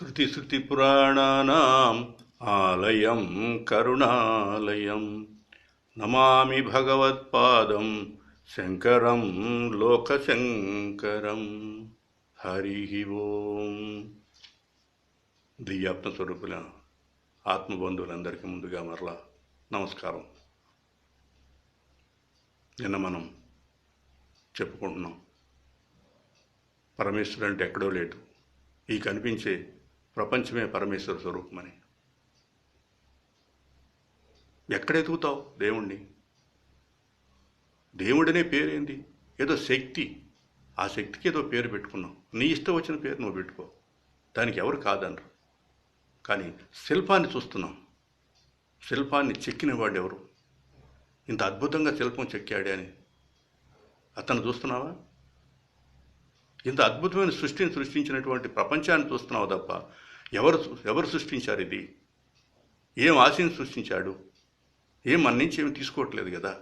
శృతిశ్రుతిపురాణానాం ఆలయం కరుణాలయం. నమామి భగవత్పాదం శంకరం లోకశంకరం. హరి ఓం. దివ్యాత్మ స్వరూపుల ఆత్మబంధువులందరికీ ముందుగా మరలా నమస్కారం. నిన్న మనం చెప్పుకుంటున్నాం పరమేశ్వరుడు అంటే ఎక్కడో లేడు. ఈ కనిపించే ప్రపంచమే పరమేశ్వర స్వరూపమని. ఎక్కడ ఎదుగుతావు దేవుణ్ణి? దేవుడనే పేరేంది? ఏదో శక్తి. ఆ శక్తికి ఏదో పేరు పెట్టుకున్నావు. నీ ఇష్టం వచ్చిన పేరు నువ్వు పెట్టుకో. దానికి ఎవరు కాదనరు. కానీ శిల్పాన్ని చూస్తున్నాం. శిల్పాన్ని చెక్కిన వాడు ఎవరు? ఇంత అద్భుతంగా శిల్పం చెక్కాడే అని. అతను చూస్తున్నావా? ఇంత అద్భుతమైన సృష్టిని సృష్టించినటువంటి ప్రపంచాన్ని చూస్తున్నావు తప్ప ఎవరు ఎవరు సృష్టించారు ఇది? ఏం ఆశని సృష్టించాడు? ఏం మన నుంచి ఏమి తీసుకోవట్లేదు కదా?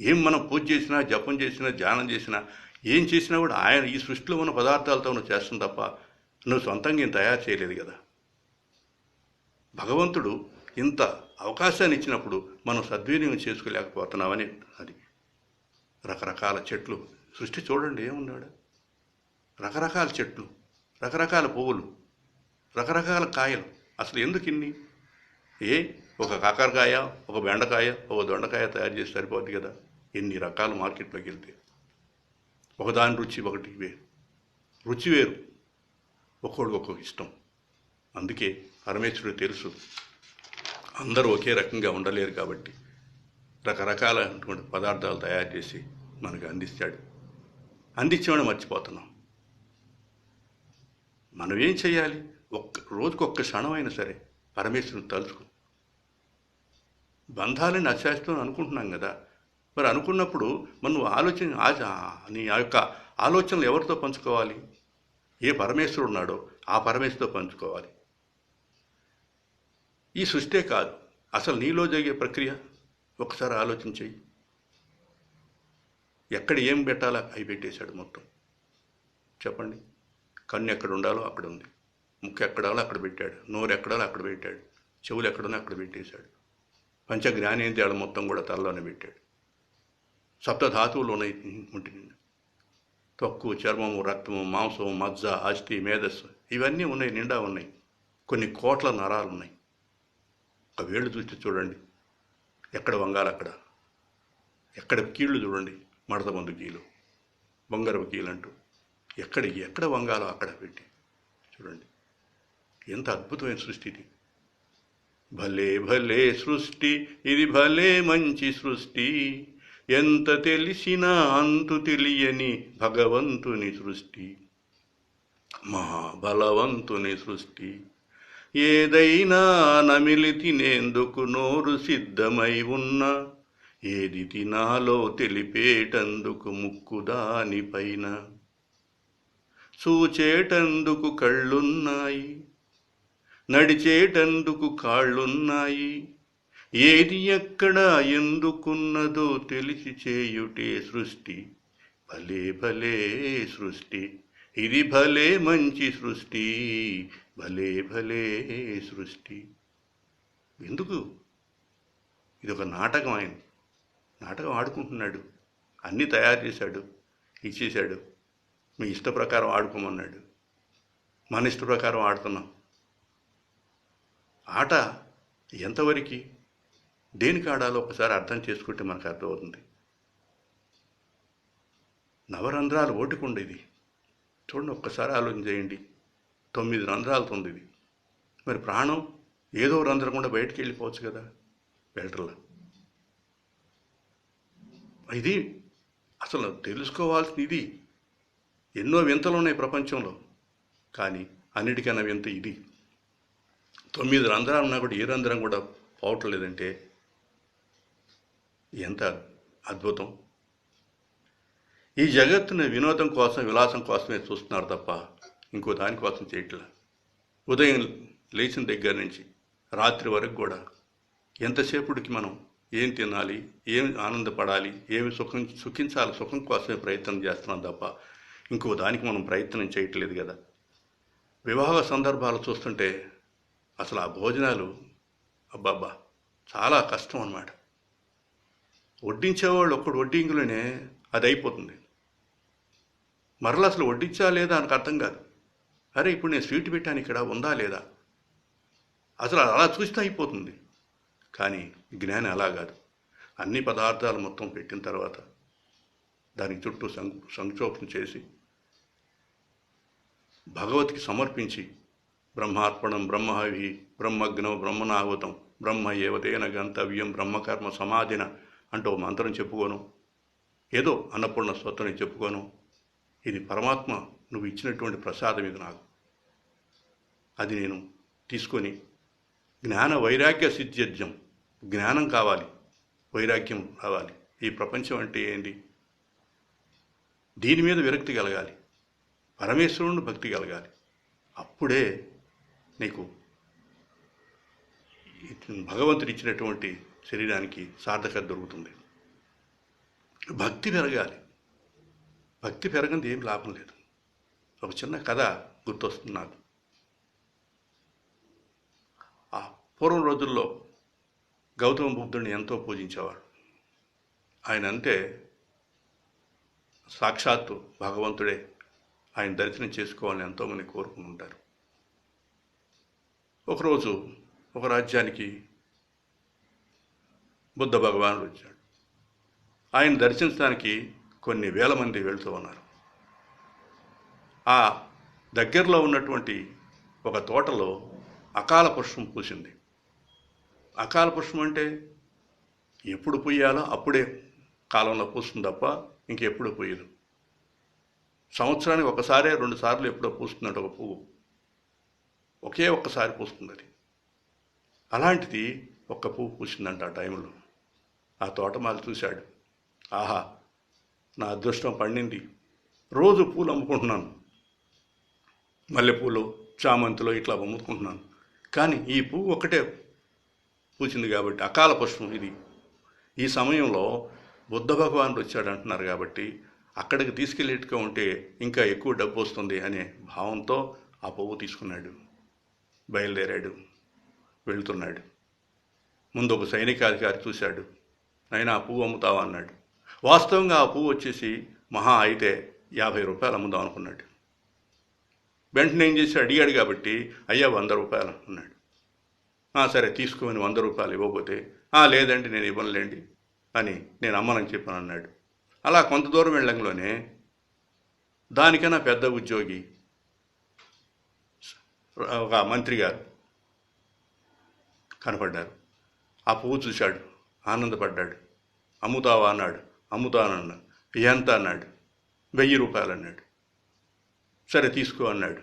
ఏం మనం పూజ చేసినా జపం చేసినా ధ్యానం చేసినా ఏం చేసినా కూడా ఆయన ఈ సృష్టిలో ఉన్న పదార్థాలతో నువ్వు చేస్తాం తప్ప నువ్వు సొంతంగా ఏం తయారు చేయలేదు కదా? భగవంతుడు ఇంత అవకాశాన్ని ఇచ్చినప్పుడు మనం సద్వినియోగం చేసుకోలేకపోతున్నామని అది. రకరకాల చెట్లు. సృష్టి చూడండి ఏమున్నాడు? రకరకాల చెట్లు రకరకాల పువ్వులు రకరకాల కాయలు. అసలు ఎందుకు ఇన్ని? ఏ ఒక కాకరకాయ ఒక బెండకాయ ఒక దొండకాయ తయారు చేసి సరిపోద్ది కదా? ఎన్ని రకాల మార్కెట్లోకి వెళ్తే. ఒకదాని రుచి ఒకటి వేరు. రుచి వేరు. ఒక్కొక్కడికి ఒక్కొక్క ఇష్టం. అందుకే పరమేశ్వరుడు తెలుసు అందరూ ఒకే రకంగా ఉండలేరు కాబట్టి రకరకాలైనటువంటి పదార్థాలు తయారు చేసి మనకు అందిస్తాడు. అందించమని మర్చిపోతున్నాం. మనం ఏం చేయాలి ఒక్క రోజుకు ఒక్క క్షణం అయినా సరే పరమేశ్వరుని తలుచుకో. బంధాలని అశాస్త్రం అనుకుంటున్నాం కదా. మరి అనుకున్నప్పుడు మనం ఆలోచన ఆ- నీ ఆ యొక్క ఆలోచనలు ఎవరితో పంచుకోవాలి? ఏ పరమేశ్వరుడు ఉన్నాడో ఆ పరమేశ్వరుతో పంచుకోవాలి. ఈ సృష్టే కాదు. అసలు నీలో జరిగే ప్రక్రియ? ఒకసారి ఆలోచించేయి ఎక్కడ ఏం పెట్టాలో? అవి పెట్టేశాడు మొత్తం. చెప్పండి. కన్ను ఎక్కడ ఉండాలో అక్కడ ఉంది. ముక్కు ఎక్కడాలో అక్కడ పెట్టాడు. నోరు ఎక్కడాలో అక్కడ పెట్టాడు. చెవులు ఎక్కడనో అక్కడ పెట్టేశాడు. పంచ జ్ఞానేంద్రియాలు మొత్తం కూడా తలలోనే పెట్టాడు. సప్త ధాతువులు ఉన్నాయి తొక్కు చర్మము రక్తము మాంసము మజ్జ అస్థి మేధస్సు ఇవన్నీ ఉన్నాయి నిండా ఉన్నాయి. కొన్ని కోట్ల నరాలు ఉన్నాయి. ఒక వేళ్ళు చూసి చూడండి. ఎక్కడ వంగాలి అక్కడ? ఎక్కడ కీళ్ళు చూడండి. మడత మందు కీలు. బంగారపు కీలు అంటూ ఎక్కడ ఎక్కడ వంగాలో అక్కడ పెట్టి. చూడండి. ఎంత అద్భుతమైన సృష్టి ఇది. భలే భలే సృష్టి. ఇది భలే మంచి సృష్టి. ఎంత తెలిసినా అంతు తెలియని భగవంతుని సృష్టి. మహాబలవంతుని సృష్టి. ఏదైనా నమిలి తినేందుకు నోరు సిద్ధమై ఉన్నా ఏది తినాలో తెలిపేటందుకు ముక్కు దానిపైన చూచేటందుకు కళ్ళున్నాయి నడిచేటందుకు కాళ్ళున్నాయి. ఏది ఎక్కడ ఎందుకున్నదో తెలిసి చేయుటే సృష్టి భలే భలే సృష్టి. ఇది భలే మంచి సృష్టి భలే భలే సృష్టి. ఎందుకు? ఇది ఒక నాటకం ఆయన. నాటకం ఆడుకుంటున్నాడు. అన్నీ తయారు చేశాడు ఇచ్చేశాడు. మీ ఇష్ట ప్రకారం ఆడుకోమన్నాడు. మన ఇష్ట ప్రకారం ఆడుతున్నాం. ఆట ఎంతవరకు దేనికి ఆడాలో ఒకసారి అర్థం చేసుకుంటే మనకు అర్థమవుతుంది. నవరంధ్రాలు ఓటుకుండు ఇది చూడండి ఒక్కసారి ఆలోచన చేయండి. తొమ్మిది రంధ్రాలతో ఉంది ఇది మరి ప్రాణం ఏదో రంధ్రం కూడా బయటికి వెళ్ళిపోవచ్చు కదా వెళ్ళటంలా ఇది అసలు తెలుసుకోవాల్సింది ఇది ఎన్నో వింతలు ఉన్నాయి ప్రపంచంలో. కానీ అన్నిటికన్నా వింత ఇది. తొమ్మిది రంధ్రాలు ఉన్నా కూడా ఏ రంధ్రం కూడా పోవటం లేదంటే ఎంత అద్భుతం. ఈ జగత్తుని వినోదం కోసం విలాసం కోసమే చూస్తున్నారు తప్ప ఇంకో దానికోసం చేయట్లా. ఉదయం లేచిన దగ్గర నుంచి రాత్రి వరకు కూడా ఎంతసేపుడికి మనం ఏం తినాలి ఏం ఆనందపడాలి ఏమి సుఖం సుఖించాలి సుఖం కోసమే ప్రయత్నం చేస్తున్నాం తప్ప ఇంకో దానికి మనం ప్రయత్నం చేయట్లేదు కదా. వివాహ సందర్భాలు చూస్తుంటే అసలు ఆ భోజనాలు అబ్బాబ్బా చాలా కష్టం అన్నమాట. వడ్డించేవాళ్ళు ఒక్కడు వడ్డింగులోనే అది అయిపోతుంది మరలా అసలు వడ్డించా లేదా నాకు అర్థం కాదు. అరే ఇప్పుడు నేను స్వీట్ పెట్టాను ఇక్కడ ఉందా లేదా? అసలు అలా చూస్తే అయిపోతుంది. కానీ జ్ఞానం అలా కాదు. అన్ని పదార్థాలు మొత్తం పెట్టిన తర్వాత దానికి చుట్టూ సం సంక్షోభం చేసి భగవతికి సమర్పించి బ్రహ్మార్పణం బ్రహ్మహవి బ్రహ్మగ్నం బ్రహ్మనాహుతం బ్రహ్మ ఏవతేన గంతవ్యం బ్రహ్మకర్మ సమాధిన అంటూ ఓ మంత్రం చెప్పుకోను. ఏదో అన్నపూర్ణ స్తోత్రం చెప్పుకోను. ఇది పరమాత్మ నువ్వు ఇచ్చినటువంటి ప్రసాదం ఇది నాకు. అది నేను తీసుకొని జ్ఞాన వైరాగ్య సిద్ధ్యజ్యం జ్ఞానం కావాలి. వైరాగ్యం కావాలి ఈ ప్రపంచం అంటే ఏంటి దీని మీద విరక్తి కలగాలి. పరమేశ్వరుని భక్తి కలగాలి. అప్పుడే నీకు భగవంతుడు ఇచ్చినటువంటి శరీరానికి సార్థకత దొరుకుతుంది. భక్తి పెరగాలి. భక్తి పెరగంది ఏం లాభం లేదు. ఒక చిన్న కథ గుర్తొస్తుంది నాకు. ఆ పూర్వం రోజుల్లో గౌతమ బుద్ధుడిని ఎంతో పూజించేవాడు. ఆయన అంటే సాక్షాత్తు భగవంతుడే. ఆయన దర్శనం చేసుకోవాలని ఎంతోమంది కోరుకుని ఉంటారు. ఒకరోజు ఒక రాజ్యానికి బుద్ధ భగవానుడు వచ్చాడు. ఆయన దర్శించడానికి కొన్ని వేల మంది వెళుతూ ఉన్నారు. ఆ దగ్గరలో ఉన్నటువంటి ఒక తోటలో అకాల పుష్పం పూసింది. అకాల పుష్పం అంటే ఎప్పుడు పూయాలో అప్పుడే కాలంలో పూస్తుంది తప్ప ఇంకెప్పుడు పూయదు సంవత్సరానికి ఒకసారే రెండు సార్లు ఎప్పుడో పూస్తుందంట ఒక పువ్వు. ఒకే ఒక్కసారి పూస్తుంది అది. అలాంటిది ఒక్క పువ్వు పూసిందంట ఆ టైంలో. ఆ తోటమాలి చూశాడు. ఆహా నా అదృష్టం పండింది. రోజు పూలు అమ్ముకుంటున్నాను. మల్లెపూలు చామంతిలో ఇట్లా అమ్ముకుంటున్నాను. కానీ ఈ పువ్వు ఒకటే పూసింది కాబట్టి అకాల పుష్పం ఇది. ఈ సమయంలో బుద్ధ భగవానుడు వచ్చాడు అంటున్నారు కాబట్టి అక్కడికి తీసుకెళ్ళేట్టుగా ఉంటే ఇంకా ఎక్కువ డబ్బు వస్తుంది అనే భావంతో ఆ పువ్వు తీసుకున్నాడు. బయలుదేరాడు. వెళ్తున్నాడు. ముందు ఒక సైనికాధికారి చూశాడు. నైనా ఆ పువ్వు అమ్ముతావా? అన్నాడు. వాస్తవంగా ఆ పువ్వు వచ్చేసి మహా అయితే యాభై రూపాయలు అమ్ముదాం అనుకున్నాడు. వెంటనే ఏం చేసి అడిగాడు కాబట్టి అయ్యా వంద రూపాయలు అన్నాడు. సరే తీసుకొని వంద రూపాయలు ఇవ్వబోతే లేదండి నేను ఇవ్వనులేండి అని నేను అమ్మనని చెప్పాను అన్నాడు. అలా కొంత దూరం వెళ్ళంలోనే దానికన్నా పెద్ద ఉద్యోగి ఒక మంత్రి గారు కనపడ్డారు. ఆ పువ్వు చూశాడు ఆనందపడ్డాడు. అమ్ముతావా అన్నాడు. అమ్ముతానన్నా. ఎంత అన్నాడు. వెయ్యి రూపాయలు అన్నాడు. సరే తీసుకో అన్నాడు.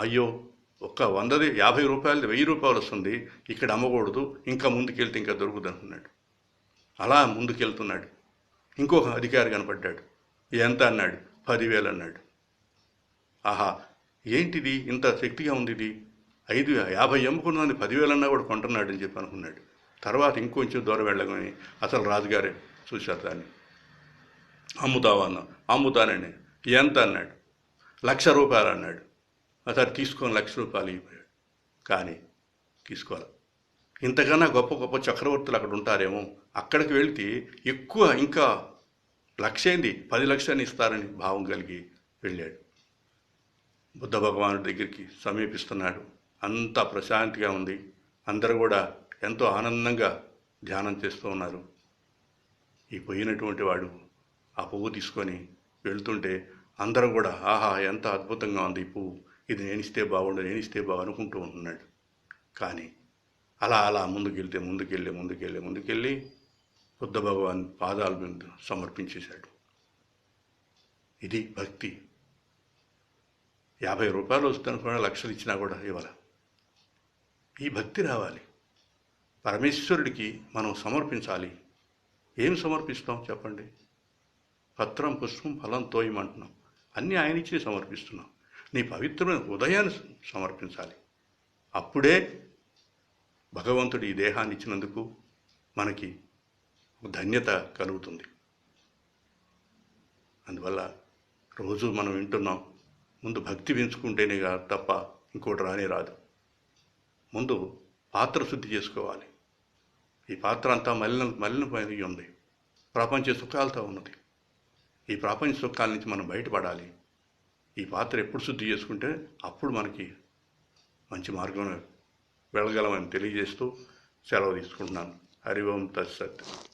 అయ్యో ఒక్క వందది యాభై రూపాయలది వెయ్యి రూపాయలు వస్తుంది. ఇక్కడ అమ్మకూడదు. ఇంకా ముందుకెళ్తే ఇంకా దొరుకుతుంది అంటున్నాడు అలా ముందుకెళ్తున్నాడు. ఇంకొక అధికారి కనపడ్డాడు. ఎంత? అన్నాడు. పదివేలు అన్నాడు. ఆహా! ఏంటిది? ఇంత శక్తిగా ఉంది ఇది ఐదు యాభై అమ్ముకున్నది పదివేలు అన్నా కూడా కొంటున్నాడు అని చెప్పి అనుకున్నాడు. తర్వాత ఇంకొంచెం దూరం వెళ్ళగానే అసలు రాజుగారే చూశారు దాన్ని. అమ్ముతావా? అన్నా. అమ్ముతానని. ఎంత? అన్నాడు. లక్ష రూపాయలు అన్నాడు. అసలు తీసుకొని లక్ష రూపాయలు ఇవ్వయాడు కానీ తీసుకోవాలి? ఇంతకన్నా గొప్ప గొప్ప చక్రవర్తులు అక్కడ ఉంటారేమో. అక్కడికి వెళ్తే ఎక్కువ ఇంకా లక్షేంది? పది లక్షలు ఇస్తారని భావం కలిగి వెళ్ళాడు. బుద్ధ భగవానుడి దగ్గరికి సమీపిస్తున్నాడు. అంతా ప్రశాంతిగా ఉంది. అందరూ కూడా ఎంతో ఆనందంగా ధ్యానం చేస్తూ ఉన్నారు. ఈ పోయినటువంటి వాడు ఆ పువ్వు తీసుకొని వెళ్తుంటే అందరూ కూడా ఆహా ఎంత అద్భుతంగా ఉంది ఈ పువ్వు. ఇది నేను ఇస్తే బాగుండు నేను ఇస్తే బాగు అనుకుంటూ ఉంటున్నాడు. కానీ అలా అలా ముందుకెళ్తే ముందుకెళ్ళి ముందుకెళ్ళి ముందుకెళ్ళి బుద్ధ భగవాన్ పాదాల మీద సమర్పించేశాడు. ఇది భక్తి. యాభై రూపాయలు వస్తాను కూడా లక్షలు ఇచ్చినా కూడా ఇవ్వాలి. ఈ భక్తి రావాలి. పరమేశ్వరుడికి మనం సమర్పించాలి. ఏం సమర్పిస్తాం చెప్పండి? పత్రం పుష్పం ఫలం తోయమంటున్నాం అన్నీ ఆయన ఇచ్చి సమర్పిస్తున్నాం. నీ పవిత్రమైన హృదయాన్ని సమర్పించాలి. అప్పుడే భగవంతుడు ఈ దేహాన్ని ఇచ్చినందుకు మనకి ధన్యత కలుగుతుంది. అందువల్ల రోజు మనం వింటున్నాం ముందు భక్తి పెంచుకుంటేనే కాదు తప్ప ఇంకోటి రానే రాదు. ముందు పాత్ర శుద్ధి చేసుకోవాలి. ఈ పాత్ర అంతా మలిన మలినమై ఉంది. ప్రపంచ సుఖాలతో ఉన్నది. ఈ ప్రపంచ సుఖాల నుంచి మనం బయటపడాలి. ఈ పాత్ర ఎప్పుడు శుద్ధి చేసుకుంటే అప్పుడు మనకి మంచి మార్గంలో వెళ్ళగలమని తెలియజేస్తూ సెలవు తీసుకుంటున్నాను. హరి ఓం తత్సత్